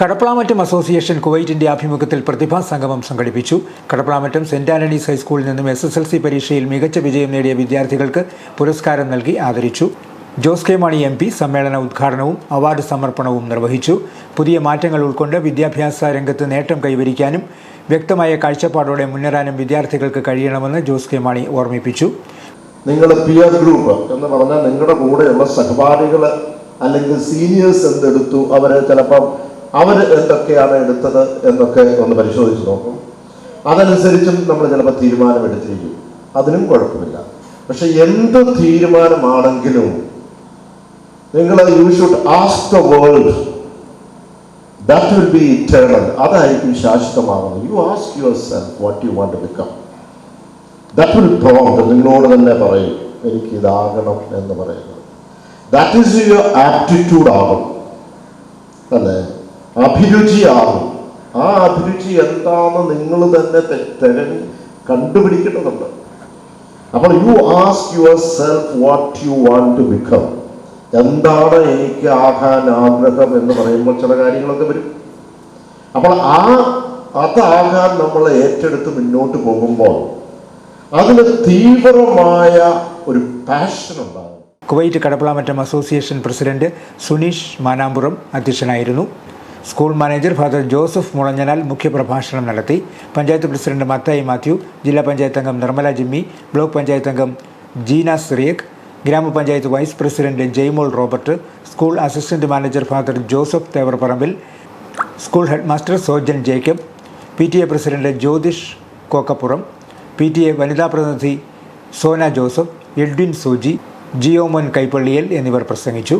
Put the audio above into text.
Kadaplamattam association കുവൈറ്റിന്റെ ആഭിമുഖ്യത്തിൽ പ്രതിഭാ സംഗമം സംഘടിപ്പിച്ചു. കടപ്ലാമറ്റം സെന്റ് ആന്റണീസ് ഹൈസ്കൂളിൽ നിന്നും എസ് എസ് എൽ സി പരീക്ഷയിൽ മികച്ച വിജയം നേടിയ വിദ്യാർത്ഥികൾക്ക് പുരസ്കാരം നൽകി ആദരിച്ചു. Jose K Mani M P സമ്മേളന ഉദ്ഘാടനവും അവാർഡ് സമർപ്പണവും നിർവഹിച്ചു. പുതിയ മാറ്റങ്ങൾ ഉൾക്കൊണ്ട് വിദ്യാഭ്യാസ രംഗത്ത് നേട്ടം കൈവരിക്കാനും വ്യക്തമായ കാഴ്ചപ്പാടോടെ മുന്നേറാനും വിദ്യാർത്ഥികൾക്ക് കഴിയണമെന്ന് ജോസ് കെ മാണി ഓർമ്മിപ്പിച്ചു. നിങ്ങൾ പിയർ ഗ്രൂപ്പ് എന്ന് പറഞ്ഞാൽ നിങ്ങളുടെ കൂടെയുള്ള സഹപാഠികൾ അല്ലെങ്കിൽ സീനിയേഴ്സ് എന്തെടുത്തു അവരെ ചിലപ്പം അവർ എന്തൊക്കെയാണ് എടുത്തത് എന്നൊക്കെ ഒന്ന് പരിശോധിച്ച് നോക്കും. അതനുസരിച്ചും നമ്മൾ ചിലപ്പോൾ തീരുമാനമെടുത്തിരിക്കും. അതിനും കുഴപ്പമില്ല. പക്ഷെ എന്ത് തീരുമാനമാണെങ്കിലും നിങ്ങൾ you should ask world that will be eternal അതായിരിക്കും ശാശ്വതമാകുന്നത്. You ask yourself what you want become that will prompt നിങ്ങളോട് തന്നെ പറയും എനിക്ക് ഇതാകണം എന്ന് പറയുന്നത്. ദാറ്റ് ഈസ് യുവർ ആപ്റ്റിറ്റ്യൂഡ് ആകും. അല്ലേ? അഭിരുചി ആ അഭിരുചി എന്താണെന്ന് നിങ്ങൾ തന്നെ തിരഞ്ഞ് കണ്ടുപിടിക്കേണ്ടതുണ്ട്. അപ്പോൾ you ask yourself what you want to become എന്താണ് എനിക്ക് ആകാൻ ആഗ്രഹം എന്ന് പറയുമ്പോൾ ചില കാര്യങ്ങളൊക്കെ വരും. അപ്പോൾ ആ അതാകാൻ നമ്മൾ ഏറ്റെടുത്ത് മുന്നോട്ട് പോകുമ്പോൾ അതിന് തീവ്രമായ ഒരു പാഷൻ ഉണ്ടാകും Kuwait Kadappalamattam association president Suneesh Manampuram അധ്യക്ഷനായിരുന്നു. School manager father Joseph Mulanjanal മുഖ്യപ്രഭാഷണം നടത്തി. പഞ്ചായത്ത് പ്രസിഡന്റ് മത്തായി മാത്യു ജില്ലാ പഞ്ചായത്ത് അംഗം നിർമ്മല ജിമ്മി ബ്ലോക്ക് പഞ്ചായത്ത് അംഗം Jeena Cyriac gramapanchayat vice president Jaimol Robert school assistant manager father Joseph Thevarparambil school head master Sojan Jacob P T A president Jyothish Kokkappuram P T A വനിതാ പ്രതിനിധി Sona Joseph Edwin Suji ജിയോമോൻ കൈപ്പള്ളിയൽ എന്നിവർ പ്രസംഗിച്ചു.